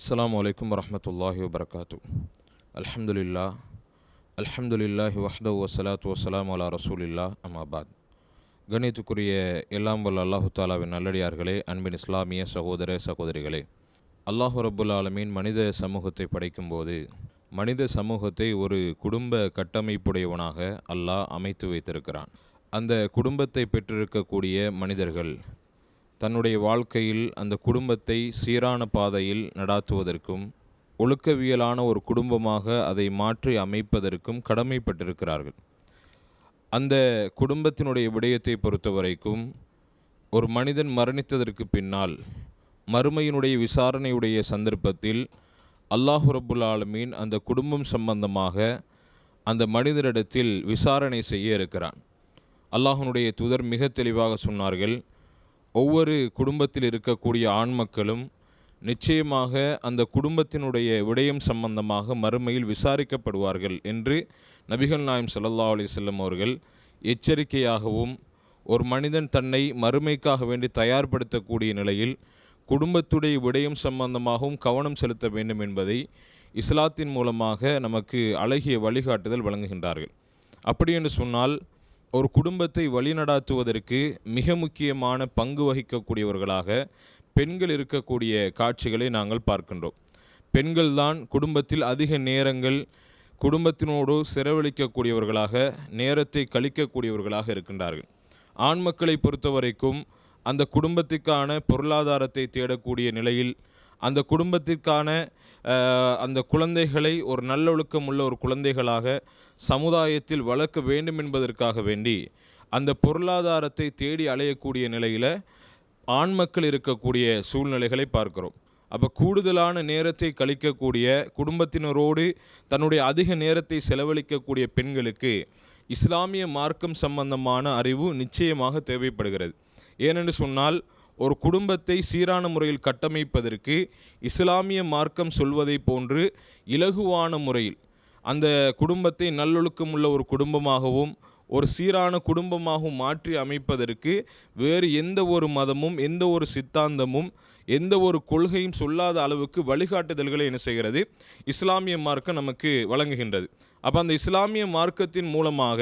அஸ்ஸலாமு அலைக்கும் வரஹ்மத்துல்லாஹி வபரகாத்து அல்ஹம்துலில்லா அல்ஹம்துலில்லாஹி வஹ்தஹு வஸ்ஸலாத்து வஸ்ஸலாமு அலா ரசூலில்லா அமாபாத் கணித்துக்குரிய எல்லாம் வல்ல அல்லாஹு தாலாவின் நல்லடியார்களே அன்பின் இஸ்லாமிய சகோதர சகோதரிகளே. அல்லாஹு ரபுல் ஆலமீன் மனித சமூகத்தை படைக்கும்போது மனித சமூகத்தை ஒரு குடும்ப கட்டமைப்புடையவனாக அல்லாஹ் அமைத்து வைத்திருக்கிறான். அந்த குடும்பத்தை பெற்றிருக்கக்கூடிய மனிதர்கள் தன்னுடைய வாழ்க்கையில் அந்த குடும்பத்தை சீரான பாதையில் நடாத்துவதற்கும் ஒழுக்கவியலான ஒரு குடும்பமாக அதை மாற்றி அமைப்பதற்கும் கடமைப்பட்டிருக்கிறார்கள். அந்த குடும்பத்தினுடைய விடயத்தை பொறுத்தவரைக்கும் ஒரு மனிதன் மரணித்ததற்கு பின்னால் மறுமையினுடைய விசாரணையுடைய சந்தர்ப்பத்தில் அல்லாஹு ரப்புல் ஆலமீன் அந்த குடும்பம் சம்பந்தமாக அந்த மனிதரிடத்தில் விசாரணை செய்ய இருக்கிறான். அல்லாஹனுடைய தூதர் மிக தெளிவாக சொன்னார்கள் ஒவ்வொரு குடும்பத்தில் இருக்கக்கூடிய ஆண் மக்களும் நிச்சயமாக அந்த குடும்பத்தினுடைய விடயம் சம்பந்தமாக மறுமையில் விசாரிக்கப்படுவார்கள் என்று நபிகள் நாயம் சல்லா அலிசல்லம் அவர்கள் எச்சரிக்கையாகவும் ஒரு மனிதன் தன்னை மறுமைக்காக வேண்டி தயார்படுத்தக்கூடிய நிலையில் குடும்பத்துடைய விடயம் சம்பந்தமாகவும் கவனம் செலுத்த வேண்டும் என்பதை இஸ்லாத்தின் மூலமாக நமக்கு அழகிய வழிகாட்டுதல் வழங்குகின்றார்கள். அப்படி என்று சொன்னால் ஒரு குடும்பத்தை வழிநடாத்துவதற்கு மிக முக்கியமான பங்கு வகிக்கக்கூடியவர்களாக பெண்கள் இருக்கக்கூடிய காட்சிகளை நாங்கள் பார்க்கின்றோம். பெண்கள்தான் குடும்பத்தில் அதிக நேரங்கள் குடும்பத்தினோடு செலவழிக்கக்கூடியவர்களாக நேரத்தை கழிக்கக்கூடியவர்களாக இருக்கின்றார்கள். ஆண் மக்களை பொறுத்தவரைக்கும் அந்த குடும்பத்துக்கான பொருளாதாரத்தை தேடக்கூடிய நிலையில் அந்த குடும்பத்திற்கான அந்த குழந்தைகளை ஒரு நல்லொழுக்கம் உள்ள ஒரு குழந்தைகளாக சமுதாயத்தில் வளர்க்க வேண்டும் என்பதற்காக வேண்டி அந்த பொருளாதாரத்தை தேடி அலையக்கூடிய நிலையில் ஆண் மக்கள் இருக்கக்கூடிய சூழ்நிலைகளை பார்க்கிறோம். அப்போ கூடுதலான நேரத்தை கழிக்கக்கூடிய குடும்பத்தினரோடு தன்னுடைய அதிக நேரத்தை செலவழிக்கக்கூடிய பெண்களுக்கு இஸ்லாமிய மார்க்கம் சம்பந்தமான அறிவு நிச்சயமாக தேவைப்படுகிறது. ஏனென்று சொன்னால் ஒரு குடும்பத்தை சீரான முறையில் கட்டமைப்பதற்கு இஸ்லாமிய மார்க்கம் சொல்வதை போன்று இலகுவான முறையில் அந்த குடும்பத்தை நல்லொழுக்கம் உள்ள ஒரு குடும்பமாகவும் ஒரு சீரான குடும்பமாகவும் மாற்றி அமைப்பதற்கு வேறு எந்த ஒரு மதமும் எந்த ஒரு சித்தாந்தமும் எந்த ஒரு கொள்கையும் சொல்லாத அளவுக்கு வழிகாட்டுதல்களை என்ன செய்கிறது? இஸ்லாமிய மார்க்கம் நமக்கு வழங்குகின்றது. அப்போ அந்த இஸ்லாமிய மார்க்கத்தின் மூலமாக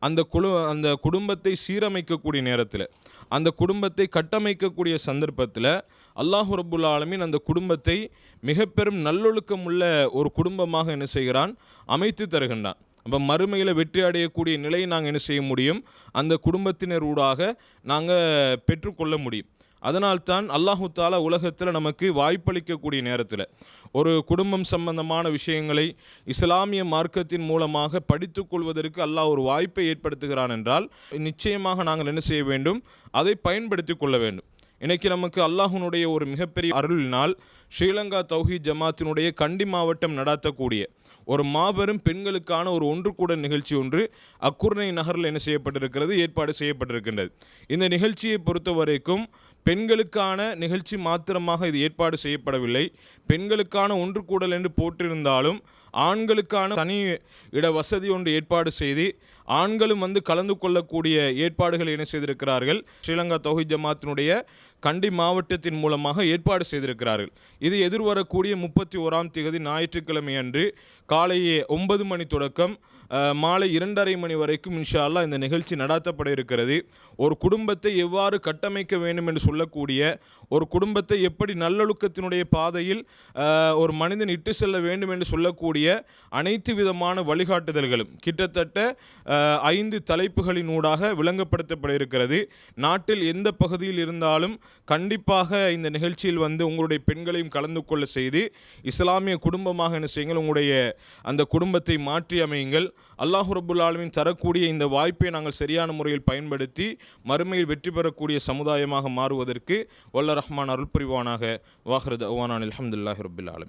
அந்த குழு அந்த குடும்பத்தை சீரமைக்கக்கூடிய நேரத்தில் அந்த குடும்பத்தை கட்டமைக்கக்கூடிய சந்தர்ப்பத்தில் அல்லாஹு ரபுல் ஆலமின் அந்த குடும்பத்தை மிக பெரும் நல்லொழுக்கம் உள்ள ஒரு குடும்பமாக என்ன செய்கிறான்? அமைத்து தருகின்றான். அப்போ மறுமையில் வெற்றி அடையக்கூடிய நிலையை நாங்கள் என்ன செய்ய முடியும்? அந்த குடும்பத்தினர் ஊடாக நாங்கள் பெற்றுக்கொள்ள முடியும். அதனால்தான் அல்லாஹு தாலா உலகத்தில் நமக்கு வாய்ப்பளிக்கக்கூடிய நேரத்தில் ஒரு குடும்பம் சம்பந்தமான விஷயங்களை இஸ்லாமிய மார்க்கத்தின் மூலமாக படித்துக்கொள்வதற்கு அல்லாஹ் ஒரு வாய்ப்பை ஏற்படுத்துகிறான் என்றால் நிச்சயமாக நாங்கள் என்ன செய்ய வேண்டும்? அதை பயன்படுத்தி கொள்ள வேண்டும். இன்றைக்கு நமக்கு அல்லாஹுனுடைய ஒரு மிகப்பெரிய அருளினால் ஸ்ரீலங்கா தௌஹி ஜமாத்தினுடைய கண்டி மாவட்டம் நடாத்தக்கூடிய ஒரு மாபெரும் பெண்களுக்கான ஒரு ஒன்று கூட நிகழ்ச்சி ஒன்று அக்குர்ணை நகரில் என்ன செய்யப்பட்டிருக்கிறது? ஏற்பாடு செய்யப்பட்டிருக்கின்றது. இந்த நிகழ்ச்சியை பொறுத்த வரைக்கும் பெண்களுக்கான நிகழ்ச்சி மாத்திரமாக இது ஏற்பாடு செய்யப்படவில்லை. பெண்களுக்கான ஒன்று கூடல் என்று போட்டிருந்தாலும் ஆண்களுக்கான தனி இட வசதி ஒன்று ஏற்பாடு செய்து ஆண்களும் வந்து கலந்து கொள்ளக்கூடிய ஏற்பாடுகள் என்ன செய்திருக்கிறார்கள்? ஸ்ரீலங்கா தௌஹித் ஜமாத்தினுடைய கண்டி மாவட்டத்தின் மூலமாக ஏற்பாடு செய்திருக்கிறார்கள். இது எதிர்வரக்கூடிய முப்பத்தி ஓராம் தேதி ஞாயிற்றுக்கிழமை அன்று காலை ஒன்பது மணி தொடக்கம் மாலை இரண்டரை மணி வரைக்கும் இன்ஷால்லா இந்த நிகழ்ச்சி நடாத்தப்பட இருக்கிறது. ஒரு குடும்பத்தை எவ்வாறு கட்டமைக்க வேண்டும் என்று சொல்லக்கூடிய ஒரு குடும்பத்தை எப்படி நல்லொழுக்கத்தினுடைய பாதையில் ஒரு மனிதன் இட்டு செல்ல வேண்டும் என்று சொல்லக்கூடிய அனைத்து விதமான வழிகாட்டுதல்களும் கிட்டத்தட்ட ஐந்து தலைப்புகளின் ஊடாக விளங்கப்படுத்தப்பட இருக்கிறது. நாட்டில் எந்த பகுதியில் இருந்தாலும் கண்டிப்பாக இந்த நிகழ்ச்சியில் வந்து உங்களுடைய பெண்களையும் கலந்து கொள்ள செய்து இஸ்லாமிய குடும்பமாக என்ன செய்யுங்கள் உங்களுடைய அந்த குடும்பத்தை மாற்றி அமையுங்கள். அல்லாஹு ரபுல் ஆலமீன் தரக்கூடிய இந்த வாய்ப்பை நாங்கள் சரியான முறையில் பயன்படுத்தி மறுமையில் வெற்றி பெறக்கூடிய சமுதாயமாக மாறுவதற்கு வல்ல ரஹ்மான் அருள் புரிவானாக வாஹரத் அவானான் அலமதுல்லாஹி ரபுல்